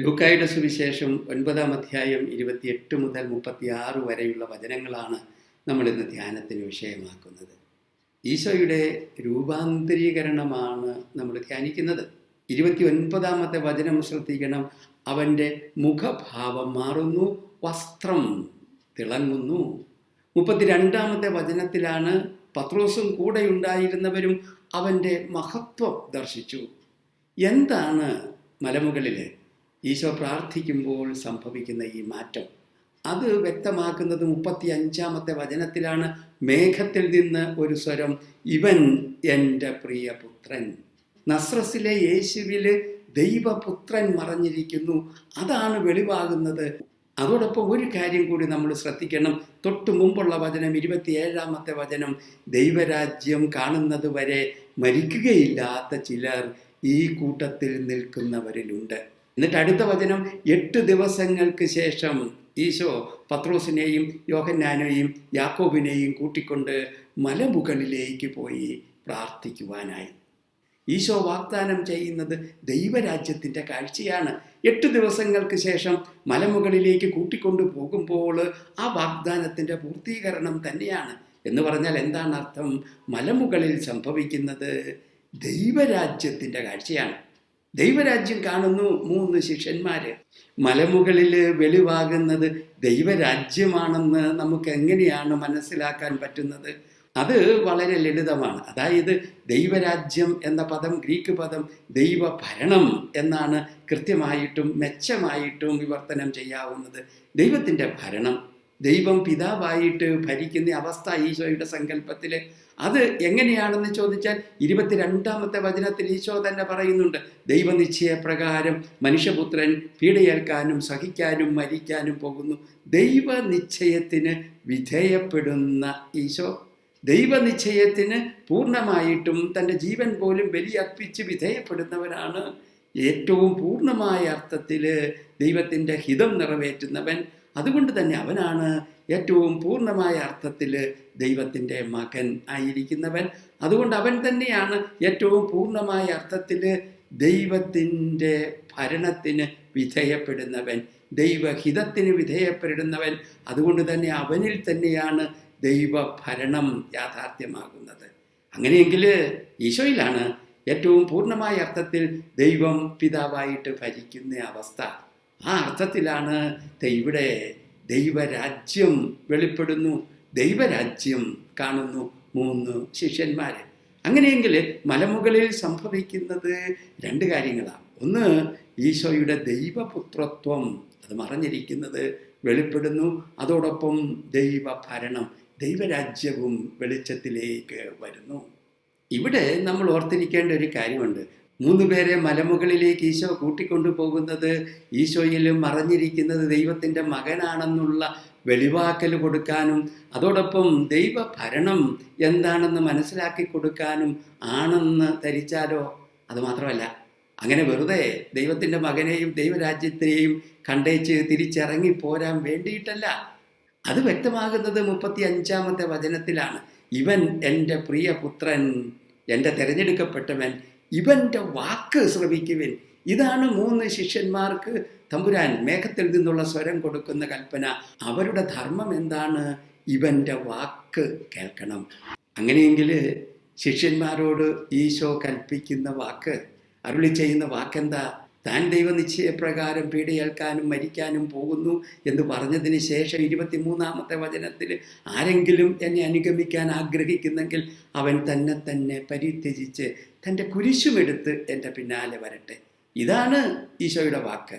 ലൂക്കായുടെ സുവിശേഷം ഒൻപതാം അധ്യായം ഇരുപത്തിയെട്ട് മുതൽ മുപ്പത്തിയാറ് വരെയുള്ള വചനങ്ങളാണ് നമ്മൾ ഇന്ന് ധ്യാനത്തിന് വിഷയമാക്കുന്നത്. ഈശോയുടെ രൂപാന്തരീകരണമാണ് നമ്മൾ ധ്യാനിക്കുന്നത്. ഇരുപത്തി ഒൻപതാമത്തെ വചനം ശ്രദ്ധിക്കണം. അവന്റെ മുഖഭാവം മാറുന്നു വസ്ത്രം തിളങ്ങുന്നു. മുപ്പത്തിരണ്ടാമത്തെ വചനത്തിലാണ് പത്രോസും കൂടെ ഉണ്ടായിരുന്നവരും അവന്റെ മഹത്വം ദർശിച്ചു. എന്താണ് മലമുകളിൽ ഈശോ പ്രാർത്ഥിക്കുമ്പോൾ സംഭവിക്കുന്ന ഈ മാറ്റം. അത് വ്യക്തമാക്കുന്നത് മുപ്പത്തി അഞ്ചാമത്തെ വചനത്തിലാണ്. മേഘത്തിൽ നിന്ന് ഒരു സ്വരം ഇവൻ എന്റെ പ്രിയപുത്രൻ നസ്രസിലെ യേശുവിൽ ദൈവപുത്രൻ മറഞ്ഞിരിക്കുന്നു. അതാണ് വെളിവാകുന്നത്. അതോടൊപ്പം ഒരു കാര്യം കൂടി നമ്മൾ ശ്രദ്ധിക്കണം. തൊട്ടു മുമ്പുള്ള വചനം ഇരുപത്തിയേഴാമത്തെ വചനം ദൈവരാജ്യം കാണുന്നത് വരെ മരിക്കുകയില്ലാത്ത ചിലർ ഈ കൂട്ടത്തിൽ നിൽക്കുന്നവരിലുണ്ട്. എന്നിട്ട് അടുത്ത വചനം എട്ട് ദിവസങ്ങൾക്ക് ശേഷം ഈശോ പത്രോസിനെയും യോഹന്നാനെയും യാക്കോബിനെയും കൂട്ടിക്കൊണ്ട് മലമുകളിലേക്ക് പോയി പ്രാർത്ഥിക്കുവാനായി. ഈശോ വാഗ്ദാനം ചെയ്യുന്നത് ദൈവരാജ്യത്തിന്റെ കാഴ്ചയാണ്. എട്ട് ദിവസങ്ങൾക്ക് ശേഷം മലമുകളിലേക്ക് കൂട്ടിക്കൊണ്ട് പോകുമ്പോൾ ആ വാഗ്ദാനത്തിന്റെ പൂർത്തീകരണം തന്നെയാണ്. എന്ന് പറഞ്ഞാൽ എന്താണ് അർത്ഥം? മലമുകളിൽ സംഭവിക്കുന്നത് ദൈവരാജ്യത്തിന്റെ കാഴ്ചയാണ്. ദൈവരാജ്യം കാണുന്നു മൂന്ന് ശിഷ്യന്മാര്. മലമുകളിൽ വെളിവാകുന്നത് ദൈവരാജ്യമാണെന്ന് നമുക്ക് എങ്ങനെയാണ് മനസ്സിലാക്കാൻ പറ്റുന്നത്? അത് വളരെ ലളിതമാണ്. അതായത് ദൈവരാജ്യം എന്ന പദം ഗ്രീക്ക് പദം ദൈവഭരണം എന്നാണ് കൃത്യമായിട്ടും മെച്ചമായിട്ടും വിവർത്തനം ചെയ്യാവുന്നത്. ദൈവത്തിന്റെ ഭരണം ദൈവം പിതാവായിട്ട് ഭരിക്കുന്ന അവസ്ഥ ഈശോയുടെ സങ്കല്പത്തിൽ അത് എങ്ങനെയാണെന്ന് ചോദിച്ചാൽ ഇരുപത്തിരണ്ടാമത്തെ വചനത്തിൽ ഈശോ തന്നെ പറയുന്നുണ്ട് ദൈവനിശ്ചയപ്രകാരം മനുഷ്യപുത്രൻ പീഡയേൽക്കാനും സഹിക്കാനും മരിക്കാനും പോകുന്നു. ദൈവനിശ്ചയത്തിന് വിധേയപ്പെടുന്ന ഈശോ ദൈവനിശ്ചയത്തിന് പൂർണമായിട്ടും തന്റെ ജീവൻ പോലും ബലിയർപ്പിച്ച് വിധേയപ്പെടുന്നവനാണ്. ഏറ്റവും പൂർണമായ അർത്ഥത്തിൽ ദൈവത്തിന്റെ ഹിതം നിറവേറ്റുന്നവൻ അതുകൊണ്ട് തന്നെ അവനാണ് ഏറ്റവും പൂർണമായ അർത്ഥത്തിൽ ദൈവത്തിന്റെ മകൻ ആയിരിക്കുന്നവൻ. അതുകൊണ്ട് അവൻ തന്നെയാണ് ഏറ്റവും പൂർണമായ അർത്ഥത്തിൽ ദൈവത്തിന്റെ ഭരണത്തിന് വിധേയപ്പെടുന്നവൻ ദൈവഹിതത്തിന് വിധേയപ്പെടുന്നവൻ. അതുകൊണ്ട് തന്നെ അവനിൽ തന്നെയാണ് ദൈവഭരണം യാഥാർത്ഥ്യമാകുന്നത്. അങ്ങനെയെങ്കിൽ ഈശോയിലാണ് ഏറ്റവും പൂർണമായ അർത്ഥത്തിൽ ദൈവം പിതാവായിട്ട് ഭരിക്കുന്ന അവസ്ഥ. ആ അർത്ഥത്തിലാണ് ഇവിടെ ദൈവരാജ്യം വെളിപ്പെടുന്നു. ദൈവരാജ്യം കാണുന്നു മൂന്ന് ശിഷ്യന്മാർ അങ്ങനെയെങ്കിൽ മലമുകളിൽ സംഭവിക്കുന്നത് രണ്ട് കാര്യങ്ങളാണ്. ഒന്ന് ഈശോയുടെ ദൈവപുത്രത്വം അത് മറഞ്ഞിരിക്കുന്നത് വെളിപ്പെടുന്നു. അതോടൊപ്പം ദൈവഭരണം ദൈവരാജ്യവും വെളിച്ചത്തിലേക്ക് വരുന്നു. ഇവിടെ നമ്മൾ ഓർത്തിരിക്കേണ്ട ഒരു കാര്യമുണ്ട്. മൂന്ന് പേരെ മലമുകളിലേക്ക് ഈശോ കൂട്ടിക്കൊണ്ടു പോകുന്നത് ഈശോയിലും മറഞ്ഞിരിക്കുന്നത് ദൈവത്തിന്റെ മകനാണെന്നുള്ള വെളിവാക്കൽ കൊടുക്കാനും അതോടൊപ്പം ദൈവഭരണം എന്താണെന്ന് മനസ്സിലാക്കി കൊടുക്കാനും ആണെന്ന് ധരിച്ചാലോ? അതുമാത്രമല്ല അങ്ങനെ വെറുതെ ദൈവത്തിന്റെ മകനെയും ദൈവരാജ്യത്തെയും കണ്ടേച്ച് തിരിച്ചിറങ്ങി പോരാൻ വേണ്ടിയിട്ടല്ല. അത് വ്യക്തമാകുന്നത് മുപ്പത്തി അഞ്ചാമത്തെ വചനത്തിലാണ്. ഇവൻ എന്റെ പ്രിയ പുത്രൻ എന്റെ തിരഞ്ഞെടുക്കപ്പെട്ടവൻ ഇവന്റെ വാക്ക് ശ്രമിക്കുവിൻ ഇതാണ് മൂന്ന് ശിഷ്യന്മാർക്ക് തമ്പുരാൻ മേഘത്തിൽ നിന്നുള്ള സ്വരം കൊടുക്കുന്ന കൽപ്പന. അവരുടെ ധർമ്മം എന്താണ്? ഇവന്റെ വാക്ക് കേൾക്കണം. അങ്ങനെയെങ്കിൽ ശിഷ്യന്മാരോട് ഈശോ കൽപ്പിക്കുന്ന വാക്ക് അരുളി ചെയ്യുന്ന വാക്കെന്താ? താൻ ദൈവനിശ്ചയപ്രകാരം പീഡയേൽക്കാനും മരിക്കാനും പോകുന്നു എന്ന് പറഞ്ഞതിന് ശേഷം ഇരുപത്തിമൂന്നാമത്തെ വചനത്തിൽ ആരെങ്കിലും എന്നെ അനുഗമിക്കാൻ ആഗ്രഹിക്കുന്നെങ്കിൽ അവൻ തന്നെ തന്നെ പരിത്യജിച്ച് തന്റെ കുരിശുമെടുത്ത് എന്റെ പിന്നാലെ വരട്ടെ. ഇതാണ് ഈശോയുടെ വാക്ക്.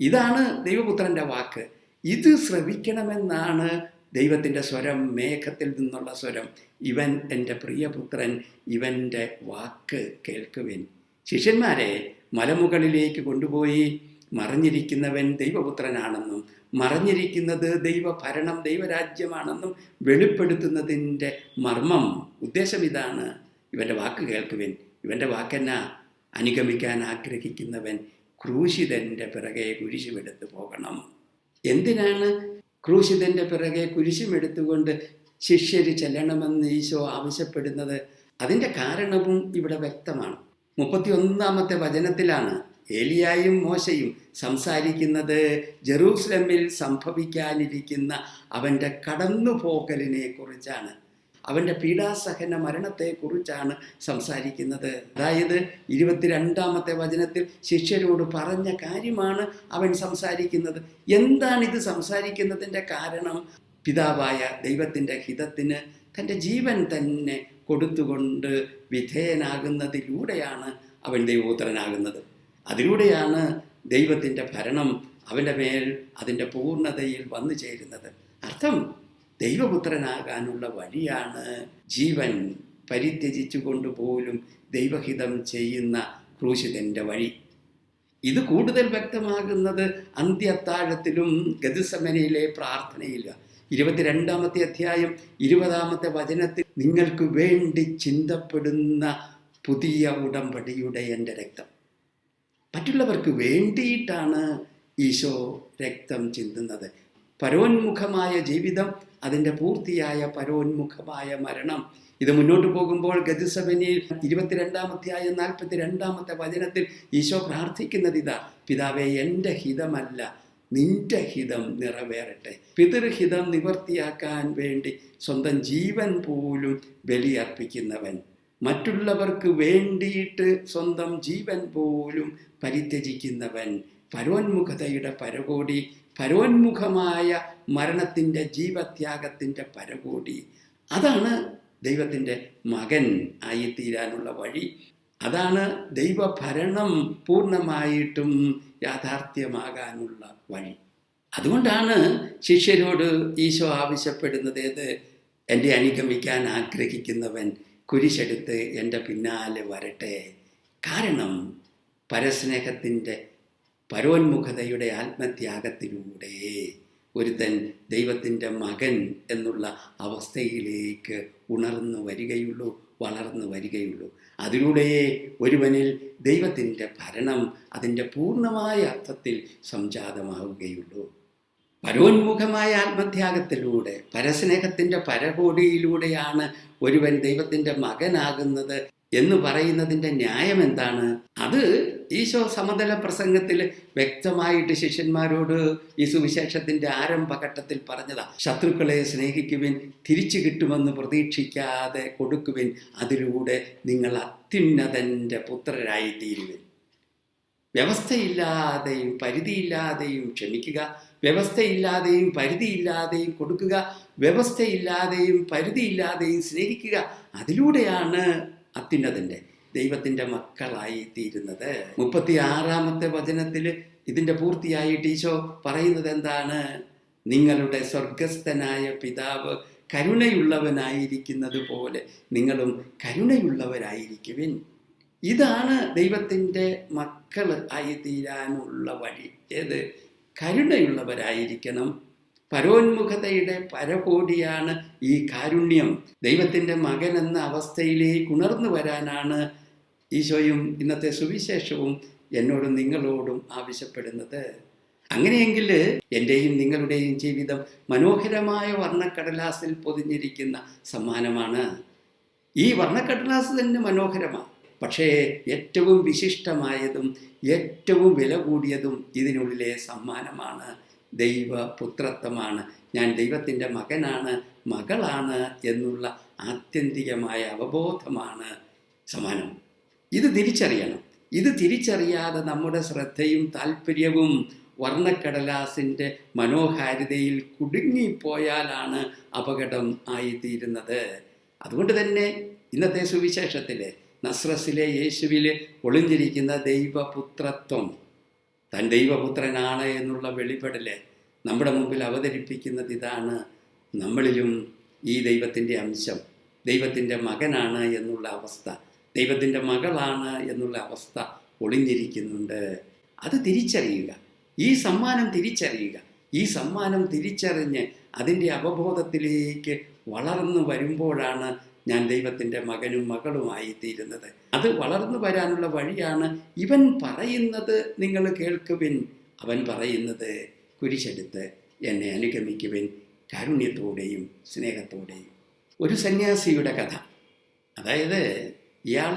ഇതാണ് ദൈവപുത്രന്റെ വാക്ക്. ഇത് ശ്രവിക്കണമെന്നാണ് ദൈവത്തിന്റെ സ്വരം മേഘത്തിൽ നിന്നുള്ള സ്വരം. ഇവൻ എന്റെ പ്രിയപുത്രൻ ഇവന്റെ വാക്ക് കേൾക്കുവിൻ. ശിഷ്യന്മാരെ മലമുകളിലേക്ക് കൊണ്ടുപോയി. മറഞ്ഞിരിക്കുന്നവൻ ദൈവപുത്രനാണെന്നും മറഞ്ഞിരിക്കുന്നത് ദൈവഭരണം ദൈവരാജ്യമാണെന്നും വെളിപ്പെടുത്തുന്നതിന്റെ മർമ്മം ഉദ്ദേശം ഇതാണ് ഇവന്റെ വാക്ക് കേൾക്കുവിൻ. ഇവന്റെ വാക്കെന്നാ? അനുഗമിക്കാൻ ആഗ്രഹിക്കുന്നവൻ ക്രൂശിതന്റെ പിറകെ കുരിശുമെടുത്ത് പോകണം. എന്തിനാണ് ക്രൂശിതന്റെ പിറകെ കുരിശുമെടുത്തുകൊണ്ട് ശിഷ്യർ ചെല്ലണമെന്ന് ഈശോ ആവശ്യപ്പെടുന്നത്? അതിന്റെ കാരണവും ഇവിടെ വ്യക്തമാണ്. മുപ്പത്തി ഒന്നാമത്തെ വചനത്തിലാണ് ഏലിയായും മോശയും സംസാരിക്കുന്നത് ജെറൂസലമിൽ സംഭവിക്കാനിരിക്കുന്ന അവന്റെ കടന്നുപോകലിനെ കുറിച്ചാണ് അവന്റെ പീഡാസഹന മരണത്തെക്കുറിച്ചാണ് സംസാരിക്കുന്നത്. അതായത് ഇരുപത്തിരണ്ടാമത്തെ വചനത്തിൽ ശിഷ്യരോട് പറഞ്ഞ കാര്യമാണ് അവൻ സംസാരിക്കുന്നത്. എന്താണ് ഇത് സംസാരിക്കുന്നതിന്റെ കാരണം? പിതാവായ ദൈവത്തിന്റെ ഹിതത്തിന് തന്റെ ജീവൻ തന്നെ കൊടുത്തുകൊണ്ട് വിധേയനാകുന്നതിലൂടെയാണ് അവൻ ദൈവോത്തരനാകുന്നത് അതിലൂടെയാണ് ദൈവത്തിന്റെ ഭരണം അവന്റെ മേൽ അതിന്റെ പൂർണതയിൽ വന്നു ചേരുന്നത് അർത്ഥം ദൈവപുത്രനാകാനുള്ള വഴിയാണ് ജീവൻ പരിത്യജിച്ചുകൊണ്ട് പോലും ദൈവഹിതം ചെയ്യുന്ന ക്രൂശിതന്റെ വഴി. ഇത് കൂടുതൽ വ്യക്തമാകുന്നത് അന്ത്യത്താഴത്തിലും ഗതിസമനയിലെ പ്രാർത്ഥനയില്ല ഇരുപത്തിരണ്ടാമത്തെ അധ്യായം ഇരുപതാമത്തെ വചനത്തിൽ നിങ്ങൾക്ക് വേണ്ടി ചിന്തപ്പെടുന്ന പുതിയ ഉടമ്പടിയുടെ എന്റെ രക്തം. മറ്റുള്ളവർക്ക് വേണ്ടിയിട്ടാണ് ഈശോ രക്തം ചിന്തുന്നത്. പരോന്മുഖമായ ജീവിതം അതിന്റെ പൂർത്തിയായ പരോന്മുഖമായ മരണം. ഇത് മുന്നോട്ട് പോകുമ്പോൾ ഗതിസഭനിൽ ഇരുപത്തിരണ്ടാമത്തെയായ നാൽപ്പത്തി രണ്ടാമത്തെ വചനത്തിൽ ഈശോ പ്രാർത്ഥിക്കുന്നത് ഇതാ പിതാവെ എന്റെ ഹിതമല്ല നിന്റെ ഹിതം നിറവേറട്ടെ. പിതൃഹിതം നിവർത്തിയാക്കാൻ വേണ്ടി സ്വന്തം ജീവൻ പോലും ബലിയർപ്പിക്കുന്നവൻ. മറ്റുള്ളവർക്ക് വേണ്ടിയിട്ട് സ്വന്തം ജീവൻ പോലും പരിത്യജിക്കുന്നവൻ. പരോന്മുഖതയുടെ പരകോടി പരോന്മുഖമായ മരണത്തിന്റെ ജീവത്യാഗത്തിന്റെ പരകോടി. അതാണ് ദൈവത്തിന്റെ മകൻ ആയിത്തീരാനുള്ള വഴി. അതാണ് ദൈവഭരണം പൂർണമായിട്ടും യാഥാർത്ഥ്യമാകാനുള്ള വഴി. അതുകൊണ്ടാണ് ശിഷ്യരോട് ഈശോ ആവശ്യപ്പെടുന്നത് ഏത് എന്റെ അനുഗമിക്കാൻ ആഗ്രഹിക്കുന്നവൻ കുരിശെടുത്ത് എന്റെ പിന്നാലെ വരട്ടെ. കാരണം പരസ്നേഹത്തിന്റെ പരോന്മുഖതയുടെ ആത്മത്യാഗത്തിലൂടെ ഒരുത്തൻ ദൈവത്തിന്റെ മകൻ എന്നുള്ള അവസ്ഥയിലേക്ക് ഉണർന്നു വരികയുള്ളൂ വളർന്നു വരികയുള്ളൂ. അതിലൂടെയേ ഒരുവനിൽ ദൈവത്തിന്റെ ഭരണം അതിന്റെ പൂർണമായ അർത്ഥത്തിൽ സംജാതമാവുകയുള്ളൂ. പരോന്മുഖമായ ആത്മത്യാഗത്തിലൂടെ പരസ്നേഹത്തിന്റെ പരകോടിയിലൂടെയാണ് ഒരുവൻ ദൈവത്തിന്റെ മകനാകുന്നത് എന്ന് പറയുന്നതിന്റെ ന്യായം എന്താണ്? അത് ഈശോ സമതല പ്രസംഗത്തിൽ വ്യക്തമായിട്ട് ശിഷ്യന്മാരോട് ഈ സുവിശേഷത്തിന്റെ ആരംഭഘട്ടത്തിൽ പറഞ്ഞതാ ശത്രുക്കളെ സ്നേഹിക്കുവിൻ തിരിച്ചു കിട്ടുമെന്ന് പ്രതീക്ഷിക്കാതെ കൊടുക്കുവിൻ അതിലൂടെ നിങ്ങൾ അത്യുന്നതന്റെ പുത്രരായി തീരുവിൻ വ്യവസ്ഥയില്ലാതെയും പരിധിയില്ലാതെയും ക്ഷമിക്കുക വ്യവസ്ഥയില്ലാതെയും പരിധിയില്ലാതെയും കൊടുക്കുക വ്യവസ്ഥയില്ലാതെയും പരിധിയില്ലാതെയും സ്നേഹിക്കുക അതിലൂടെയാണ് അത്യുന്നതന്റെ ദൈവത്തിന്റെ മക്കളായി തീരുന്നത് മുപ്പത്തി ആറാമത്തെ വചനത്തിൽ ഇതിന്റെ പൂർത്തിയായിട്ട് ഈശോ പറയുന്നത് എന്താണ്? നിങ്ങളുടെ സ്വർഗസ്ഥനായ പിതാവ് കരുണയുള്ളവനായിരിക്കുന്നത് പോലെ നിങ്ങളും കരുണയുള്ളവരായിരിക്കുവിൻ. ഇതാണ് ദൈവത്തിന്റെ മക്കൾ ആയി തീരാനുള്ള വഴി. ഏത്? കരുണയുള്ളവരായിരിക്കണം. പരോന്മുഖതയുടെ പരകോടിയാണ് ഈ കാരുണ്യം. ദൈവത്തിന്റെ മകൻ എന്ന അവസ്ഥയിലേക്ക് ഉണർന്നു വരാനാണ് ഈശോയും ഇന്നത്തെ സുവിശേഷവും എന്നോടും നിങ്ങളോടും ആവശ്യപ്പെടുന്നത്. അങ്ങനെയെങ്കിൽ എന്റെയും നിങ്ങളുടെയും ജീവിതം മനോഹരമായ വർണക്കടലാസിൽ പൊതിഞ്ഞിരിക്കുന്ന സമ്മാനമാണ്. ഈ വർണക്കടലാസ് തന്നെ മനോഹരമാണ്. പക്ഷേ ഏറ്റവും വിശിഷ്ടമായതും ഏറ്റവും വില കൂടിയതും ഇതിനുള്ളിലെ സമ്മാനമാണ്. ദൈവപുത്രത്വമാണ്. ഞാൻ ദൈവത്തിന്റെ മകനാണ് മകളാണ് എന്നുള്ള ആത്യന്തികമായ അവബോധമാണ് സമാനം. ഇത് തിരിച്ചറിയണം. ഇത് തിരിച്ചറിയാതെ നമ്മുടെ ശ്രദ്ധയും താല്പര്യവും വർണക്കടലാസിന്റെ മനോഹാരിതയിൽ കുടുങ്ങിപ്പോയാലാണ് അപകടം ആയിത്തീരുന്നത്. അതുകൊണ്ട് തന്നെ ഇന്നത്തെ സുവിശേഷത്തിൽ നസ്രസിലെ യേശുവിൽ ഒളിഞ്ഞിരിക്കുന്ന ദൈവപുത്രത്വം താൻ ദൈവപുത്രനാണ് എന്നുള്ള വെളിപ്പെടലെ നമ്മുടെ മുമ്പിൽ അവതരിപ്പിക്കുന്നത് ഇതാണ്. നമ്മളിലും ഈ ദൈവത്തിന്റെ അംശം ദൈവത്തിന്റെ മകനാണ് എന്നുള്ള അവസ്ഥ ദൈവത്തിന്റെ മകളാണ് എന്നുള്ള അവസ്ഥ ഒളിഞ്ഞിരിക്കുന്നുണ്ട്. അത് തിരിച്ചറിയുക. ഈ സമ്മാനം തിരിച്ചറിയുക. ഈ സമ്മാനം തിരിച്ചറിഞ്ഞ് അതിന്റെ അവബോധത്തിലേക്ക് വളർന്നു വരുമ്പോഴാണ് ഞാൻ ദൈവത്തിന്റെ മകനും മകളുമായി തീരുന്നത് അത് വളർന്നു വരാനുള്ള വഴിയാണ് ഇവൻ പറയുന്നത് നിങ്ങൾ കേൾക്കുവിൻ. അവൻ പറയുന്നത് കുരിശെടുത്ത് എന്നെ അനുഗമിക്കുവിൻ കാരുണ്യത്തോടെയും സ്നേഹത്തോടെയും. ഒരു സന്യാസിയുടെ കഥ. അതായത് ഇയാൾ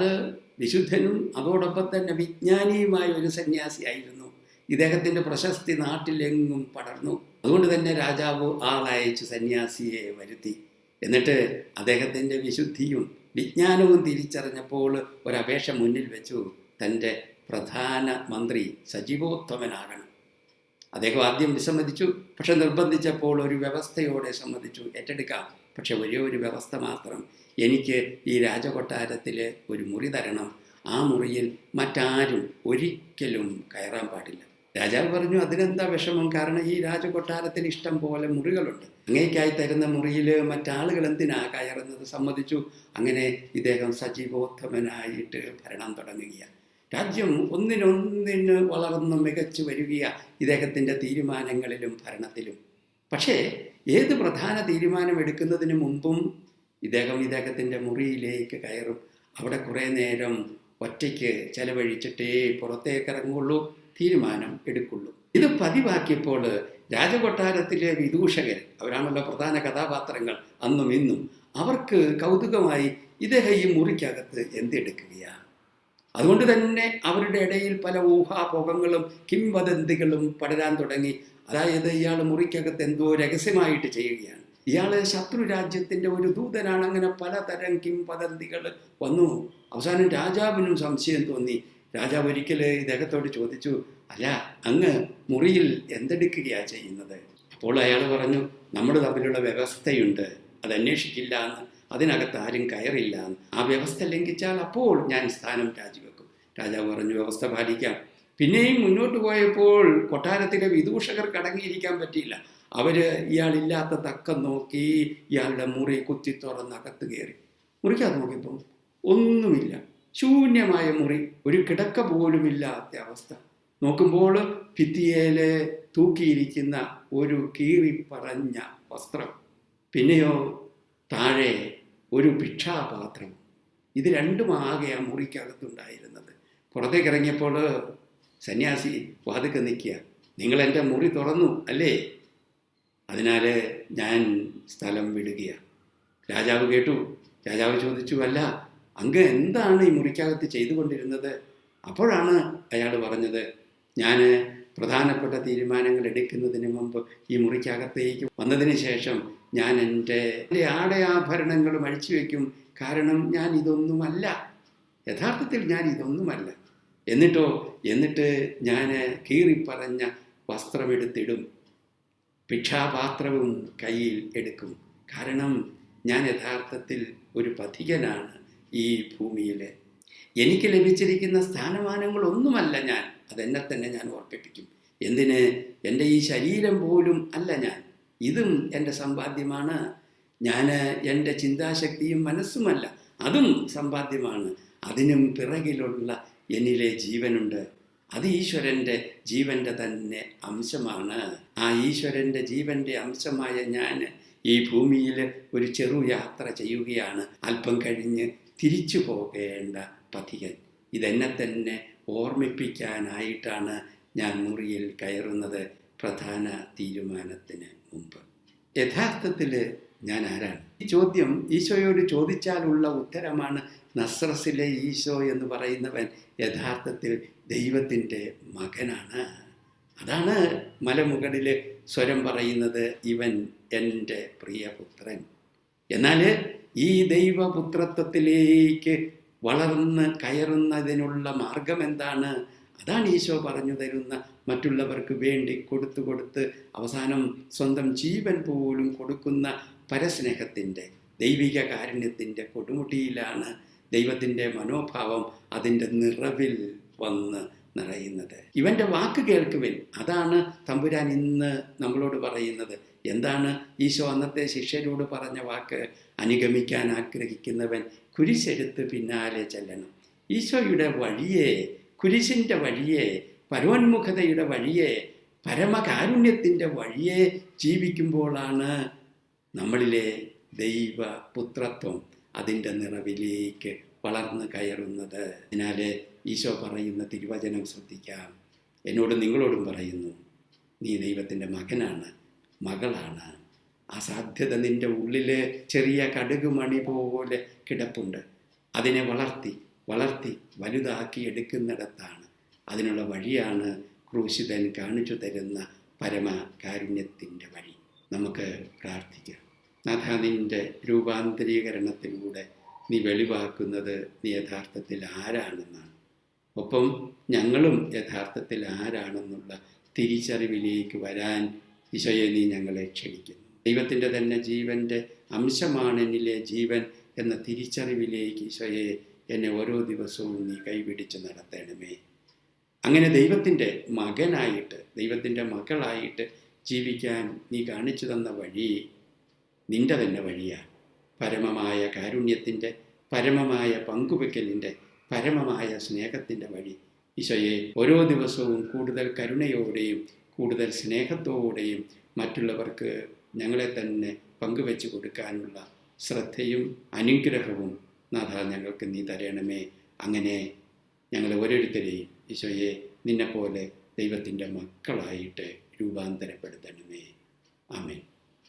വിശുദ്ധനും അതോടൊപ്പം തന്നെ വിജ്ഞാനിയുമായ ഒരു സന്യാസിയായിരുന്നു. ഇദ്ദേഹത്തിന്റെ പ്രശസ്തി നാട്ടിലെങ്ങും പടർന്നു. അതുകൊണ്ട് തന്നെ രാജാവ് ആളയച്ച് സന്യാസിയെ വരുത്തി. എന്നിട്ട് അദ്ദേഹത്തിന്റെ വിശുദ്ധിയും വിജ്ഞാനവും തിരിച്ചറിഞ്ഞപ്പോൾ ഒരപേക്ഷ മുന്നിൽ വെച്ചു തന്റെ പ്രധാന മന്ത്രി സജീവോത്തമനാകണം. അദ്ദേഹം ആദ്യം വിസമ്മതിച്ചു പക്ഷെ നിർബന്ധിച്ചപ്പോൾ ഒരു വ്യവസ്ഥയോടെ സമ്മതിച്ചു ഏറ്റെടുക്കാം. പക്ഷെ ഒരേ ഒരു വ്യവസ്ഥ മാത്രം. എനിക്ക് ഈ രാജകൊട്ടാരത്തിലെ ഒരു മുറി തരണം. ആ മുറിയിൽ മറ്റാരും ഒരിക്കലും കയറാൻ പാടില്ല. രാജാവ് പറഞ്ഞു അതിനെന്താ വിഷമം? കാരണം ഈ രാജകൊട്ടാരത്തിന് ഇഷ്ടം പോലെ മുറികളുണ്ട്. അങ്ങേക്കായി തരുന്ന മുറിയിൽ മറ്റാളുകൾ എന്തിനാ കയറുന്നത്? സമ്മതിച്ചു. അങ്ങനെ ഇദ്ദേഹം സജീവോത്തമനായിട്ട് ഭരണം തുടങ്ങുകയാണ്. രാജ്യം ഒന്നിനൊന്നിന് വളർന്ന് മികച്ചു വരിക ഇദ്ദേഹത്തിന്റെ തീരുമാനങ്ങളിലും ഭരണത്തിലും. പക്ഷേ ഏത് പ്രധാന തീരുമാനം എടുക്കുന്നതിന് മുമ്പും ഇദ്ദേഹം ഇദ്ദേഹത്തിന്റെ മുറിയിലേക്ക് കയറും. അവിടെ കുറേ നേരം ഒറ്റയ്ക്ക് ചെലവഴിച്ചിട്ടേ പുറത്തേക്ക് ഇറങ്ങുള്ളൂ തീരുമാനം എടുക്കുള്ളൂ. ഇത് പതിവാക്കിയപ്പോൾ രാജകൊട്ടാരത്തിലെ വിദൂഷകർ അവരാണല്ലോ പ്രധാന കഥാപാത്രങ്ങൾ അന്നും ഇന്നും അവർക്ക് കൗതുകമായി ഇദ്ദേഹം ഈ മുറിക്കകത്ത് എന്തെടുക്കുകയാണ് അതുകൊണ്ട് തന്നെ അവരുടെ ഇടയിൽ പല ഊഹാപോഹങ്ങളും കിംവദന്തികളും പടരാൻ തുടങ്ങി. അതായത് ഇയാൾ മുറിക്കകത്ത് എന്തോ രഹസ്യമായിട്ട് ചെയ്യുകയാണ്. ഇയാൾ ശത്രു രാജ്യത്തിന്റെ ഒരു ദൂതനാണ്. അങ്ങനെ പലതരം കിംവദന്തികൾ വന്നു. അവസാനം രാജാവിനും സംശയം തോന്നി. രാജാവ് ഒരിക്കൽ ഇദ്ദേഹത്തോട് ചോദിച്ചു അല്ല അങ്ങ് മുറിയിൽ എന്തെടുക്കുകയാണ് ചെയ്യുന്നത്? അപ്പോൾ അയാൾ പറഞ്ഞു നമ്മൾ തമ്മിലുള്ള വ്യവസ്ഥയുണ്ട്. അത് അന്വേഷിക്കില്ല എന്ന്. അതിനകത്ത് ആരും കയറില്ല എന്ന്. ആ വ്യവസ്ഥ ലംഘിച്ചാൽ അപ്പോൾ ഞാൻ സ്ഥാനം രാജിവെക്കും. രാജാവ് പറഞ്ഞു വ്യവസ്ഥ പാലിക്കാം. പിന്നെയും മുന്നോട്ട് പോയപ്പോൾ കൊട്ടാരത്തിലെ വിദൂഷകർക്ക് അടങ്ങിയിരിക്കാൻ പറ്റിയില്ല. അവർ ഇയാളില്ലാത്ത തക്കം നോക്കി ഇയാളുടെ മുറി കുത്തി തുറന്നകത്ത് കയറി. മുറിക്കകത്ത് നോക്കിയപ്പോൾ ഒന്നുമില്ല. ശൂന്യമായ മുറി ഒരു കിടക്ക പോലുമില്ലാത്ത അവസ്ഥ. നോക്കുമ്പോൾ ഭിത്തിയേലെ തൂക്കിയിരിക്കുന്ന ഒരു കീറിപ്പറഞ്ഞ വസ്ത്രം. പിന്നെയോ താഴെ ഒരു ഭിക്ഷാപാത്രം. ഇത് രണ്ടും ആകെ ആ മുറിക്കകത്തുണ്ടായിരുന്നത്. പുറത്തേക്ക് ഇറങ്ങിയപ്പോൾ സന്യാസി വാതുക്കെ നിൽക്കുക. നിങ്ങൾ എന്റെ മുറി തുറന്നു അല്ലേ? അതിനാൽ ഞാൻ സ്ഥലം വിടുകയാണ്. രാജാവ് കേട്ടു. രാജാവ് ചോദിച്ചു അല്ല അങ്ങ് എന്താണ് ഈ മുറിക്കകത്ത് ചെയ്തുകൊണ്ടിരുന്നത്? അപ്പോഴാണ് അയാൾ പറഞ്ഞത് ഞാൻ പ്രധാനപ്പെട്ട തീരുമാനങ്ങൾ എടുക്കുന്നതിന് മുമ്പ് ഈ മുറിക്കകത്തേക്ക് വന്നതിന് ശേഷം ഞാൻ എന്റെ എന്റെ ആടയാഭരണങ്ങളും അഴിച്ചു വയ്ക്കും കാരണം ഞാൻ ഇതൊന്നുമല്ല. യഥാർത്ഥത്തിൽ ഞാൻ ഇതൊന്നുമല്ല. എന്നിട്ടോ എന്നിട്ട് ഞാൻ കീറിപ്പറഞ്ഞ വസ്ത്രമെടുത്തിടും ഭിക്ഷാപാത്രവും കയ്യിൽ എടുക്കും. കാരണം ഞാൻ യഥാർത്ഥത്തിൽ ഒരു പഥികനാണ്. ഈ ഭൂമിയിൽ എനിക്ക് ലഭിച്ചിരിക്കുന്ന സ്ഥാനമാനങ്ങളൊന്നുമല്ല ഞാൻ. അതെന്നെ തന്നെ ഞാൻ ഓർപ്പിപ്പിക്കും എന്തിന്? എന്റെ ഈ ശരീരം പോലും അല്ല ഞാൻ. ഇതും എന്റെ സമ്പാദ്യമാണ്. ഞാൻ എന്റെ ചിന്താശക്തിയും മനസ്സുമല്ല. അതും സമ്പാദ്യമാണ്. അതിനും പിറകിലുള്ള എന്നിലെ ജീവനുണ്ട്. അത് ഈശ്വരന്റെ ജീവന്റെ തന്നെ അംശമാണ്. ആ ഈശ്വരന്റെ ജീവന്റെ അംശമായ ഞാൻ ഈ ഭൂമിയിൽ ഒരു ചെറു യാത്ര ചെയ്യുകയാണ്. അല്പം കഴിഞ്ഞ് തിരിച്ചു പോകേണ്ട പതികൻ ഇതെന്നെ തന്നെ ഓർമ്മിപ്പിക്കാനായിട്ടാണ് ഞാൻ മുറിയിൽ കയറുന്നത് പ്രധാന തീരുമാനത്തിന് മുമ്പ്. യഥാർത്ഥത്തിൽ ഞാൻ ആരാണ്? ഈ ചോദ്യം ഈശോയോട് ചോദിച്ചാലുള്ള ഉത്തരമാണ് നസ്രസിലെ ഈശോ എന്ന് പറയുന്നവൻ യഥാർത്ഥത്തിൽ ദൈവത്തിന്റെ മകനാണ്. അതാണ് മലമുകളിൽ സ്വരം പറയുന്നത് ഇവൻ എന്റെ പ്രിയപുത്രൻ. എന്നാൽ ഈ ദൈവപുത്രത്വത്തിലേക്ക് വളർന്ന് കയറുന്നതിനുള്ള മാർഗം എന്താണ്? അതാണ് ഈശോ പറഞ്ഞു തരുന്ന മറ്റുള്ളവർക്ക് വേണ്ടി കൊടുത്തു കൊടുത്ത് അവസാനം സ്വന്തം ജീവൻ പോലും കൊടുക്കുന്ന പരസ്നേഹത്തിന്റെ ദൈവിക കാരുണ്യത്തിന്റെ കൊടുമുടിയിലാണ് ദൈവത്തിന്റെ മനോഭാവം അതിന്റെ നിറവിൽ വന്ന് നിറയുന്നത്. ഇവന്റെ വാക്ക് കേൾക്കുവിൻ. അതാണ് തമ്പുരാൻ ഇന്ന് നമ്മളോട് പറയുന്നത്. എന്താണ് ഈശോ അന്നത്തെ ശിഷ്യരോട് പറഞ്ഞ വാക്ക്? അനുഗമിക്കാൻ ആഗ്രഹിക്കുന്നവൻ കുരിശെടുത്ത് പിന്നാലെ ചെല്ലണം. ഈശോയുടെ വഴിയെ കുരിശിന്റെ വഴിയെ പരോന്മുഖതയുടെ വഴിയെ പരമകാരുണ്യത്തിന്റെ വഴിയെ ജീവിക്കുമ്പോഴാണ് നമ്മളിലെ ദൈവ പുത്രത്വം അതിന്റെ നിറവിലേക്ക് വളർന്നു കയറുന്നത്. അതിനാൽ ഈശോ പറയുന്ന തിരുവചനം ശ്രദ്ധിക്കാം. എന്നോട് നിങ്ങളോടും പറയുന്നു നീ ദൈവത്തിന്റെ മകനാണ്. മകളാണ്. ആ സാധ്യത നിന്റെ ഉള്ളിൽ ചെറിയ കടുക് മണി പോലെ കിടപ്പുണ്ട്. അതിനെ വളർത്തി വളർത്തി വലുതാക്കി എടുക്കുന്നിടത്താണ്. അതിനുള്ള വഴിയാണ് ക്രൂശിതൻ കാണിച്ചു തരുന്ന പരമകാരുണ്യത്തിന്റെ വഴി. നമുക്ക് പ്രാർത്ഥിക്കാം. നാഥ നിന്റെ രൂപാന്തരീകരണത്തിലൂടെ നീ വെളിവാക്കുന്നത് നീ യഥാർത്ഥത്തിൽ ആരാണെന്നാണ്. ഒപ്പം ഞങ്ങളും യഥാർത്ഥത്തിൽ ആരാണെന്നുള്ള തിരിച്ചറിവിലേക്ക് വരാൻ ഈശോയെ നീ ഞങ്ങളെ ക്ഷണിക്കുന്നു. ദൈവത്തിന്റെ തന്നെ ജീവന്റെ അംശമാണ് എന്നിലെ ജീവൻ എന്ന തിരിച്ചറിവിലേക്ക് ഈശോയെ എന്നെ ഓരോ ദിവസവും നീ കൈപിടിച്ച് നടത്തണമേ. അങ്ങനെ ദൈവത്തിന്റെ മകനായിട്ട് ദൈവത്തിന്റെ മകളായിട്ട് ജീവിക്കാൻ നീ കാണിച്ചു തന്ന വഴി നിന്റെ തന്നെ വഴിയാണ്. പരമമായ കാരുണ്യത്തിന്റെ പരമമായ പങ്കുവെക്കലിന്റെ പരമമായ സ്നേഹത്തിന്റെ വഴി ഈശോയെ ഓരോ ദിവസവും കൂടുതൽ കരുണയോടെയും കൂടുതൽ സ്നേഹത്തോടെയും മറ്റുള്ളവർക്ക് ഞങ്ങളെ തന്നെ പങ്കുവെച്ച് കൊടുക്കാനുള്ള ശ്രദ്ധയും അനുഗ്രഹവും നാഥ ഞങ്ങൾക്ക് നീ തരണമേ. അങ്ങനെ ഞങ്ങൾ ഓരോരുത്തരെയും ഈശോയെ നിന്നെപ്പോലെ ദൈവത്തിന്റെ മക്കളായിട്ട് രൂപാന്തരപ്പെടുത്തണമേ.